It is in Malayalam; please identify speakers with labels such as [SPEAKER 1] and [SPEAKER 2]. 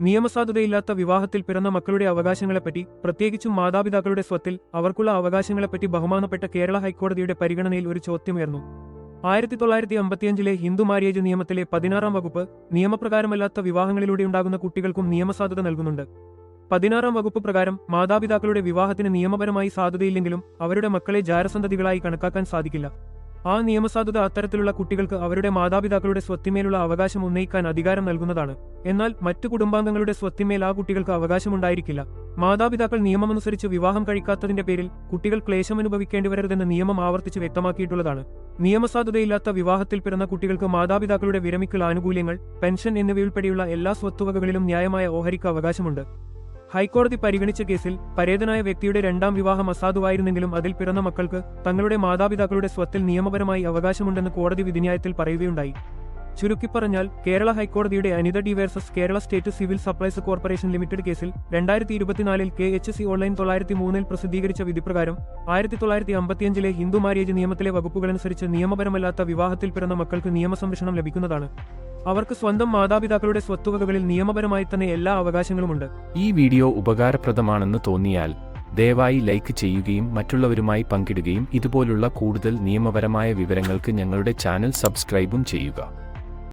[SPEAKER 1] നിയമസാധുതയില്ലാത്ത വിവാഹത്തിൽ പിറന്ന മക്കളുടെ അവകാശങ്ങളെപ്പറ്റി പ്രത്യേകിച്ചും മാതാപിതാക്കളുടെ സ്വത്തിൽ അവർക്കുള്ള അവകാശങ്ങളെപ്പറ്റി ബഹുമാനപ്പെട്ട കേരള ഹൈക്കോടതിയുടെ പരിഗണനയിൽ ഒരു ചോദ്യമുയർന്നു. ആയിരത്തി തൊള്ളായിരത്തി അമ്പത്തിയഞ്ചിലെ ഹിന്ദു മാര്യേജ് നിയമത്തിലെ പതിനാറാം വകുപ്പ് നിയമപ്രകാരമല്ലാത്ത വിവാഹങ്ങളിലൂടെയുണ്ടാകുന്ന കുട്ടികൾക്കും നിയമസാധുത നൽകുന്നുണ്ട്. പതിനാറാം വകുപ്പ് പ്രകാരം മാതാപിതാക്കളുടെ വിവാഹത്തിന് നിയമപരമായി സാധുതയില്ലെങ്കിലും അവരുടെ മക്കളെ ജാരസന്തതികളായി കണക്കാക്കാൻ സാധിക്കില്ല. ആ നിയമസാധുത അത്തരത്തിലുള്ള കുട്ടികൾക്ക് അവരുടെ മാതാപിതാക്കളുടെ സ്വത്തിമേലുള്ള അവകാശം ഉന്നയിക്കാൻ അധികാരം നൽകുന്നതാണ്. എന്നാൽ മറ്റു കുടുംബാംഗങ്ങളുടെ സ്വത്തിമേൽ ആ കുട്ടികൾക്ക് അവകാശമുണ്ടായിരിക്കില്ല. മാതാപിതാക്കൾ നിയമമനുസരിച്ച് വിവാഹം കഴിക്കാത്തതിന്റെ പേരിൽ കുട്ടികൾ ക്ലേശമനുഭവിക്കേണ്ടി വരരുതെന്ന് നിയമം ആവർത്തിച്ച് വ്യക്തമാക്കിയിട്ടുള്ളതാണ്. നിയമസാധുതയില്ലാത്ത വിവാഹത്തിൽ പിറന്ന കുട്ടികൾക്ക് മാതാപിതാക്കളുടെ വിരമിക്കൽ ആനുകൂല്യങ്ങൾ പെൻഷൻ എന്നിവയുൾപ്പെടെയുള്ള എല്ലാ സ്വത്തുവകകളിലും ന്യായമായ ഓഹരിക്ക് അവകാശമുണ്ട്. ഹൈക്കോടതി പരിഗണിച്ച കേസിൽ പരേതനായ വ്യക്തിയുടെ രണ്ടാം വിവാഹം അസാധുവായിരുന്നെങ്കിലും അതിൽ പിറന്ന മക്കൾക്ക് തങ്ങളുടെ മാതാപിതാക്കളുടെ സ്വത്തിൽ നിയമപരമായി അവകാശമുണ്ടെന്ന് കോടതി വിധിന്യായത്തിൽ പറയുകയുണ്ടായി. ചുരുക്കി പറഞ്ഞാൽ കേരള ഹൈക്കോടതിയുടെ Anitha D versus Kerala state civil supplies corporation limited കേസിൽ രണ്ടായിരത്തി ഇരുപത്തിനാലിൽ കെ എച്ച് സി ഓൺലൈൻ തൊള്ളായിരത്തി മൂന്നിൽ പ്രസിദ്ധീകരിച്ച വിധിപ്രകാരം ആയിരത്തി തൊള്ളായിരത്തി അമ്പത്തിയഞ്ചിലെ ഹിന്ദു മാര്യേജ് നിയമത്തിലെ വകുപ്പുകളനുസരിച്ച് നിയമപരമല്ലാത്ത വിവാഹത്തിൽ പിറന്ന മക്കൾക്ക് നിയമസംരക്ഷണം ലഭിക്കുന്നതാണ്. അവർക്ക് സ്വന്തം മാതാപിതാക്കളുടെ സ്വത്തുവകകളിൽ നിയമപരമായി തന്നെ എല്ലാ അവകാശങ്ങളുമുണ്ട്.
[SPEAKER 2] ഈ വീഡിയോ ഉപകാരപ്രദമാണെന്ന് തോന്നിയാൽ ദയവായി ലൈക്ക് ചെയ്യുകയും മറ്റുള്ളവരുമായി പങ്കിടുകയും ഇതുപോലുള്ള കൂടുതൽ നിയമപരമായ വിവരങ്ങൾക്ക് ഞങ്ങളുടെ ചാനൽ സബ്സ്ക്രൈബും ചെയ്യുക.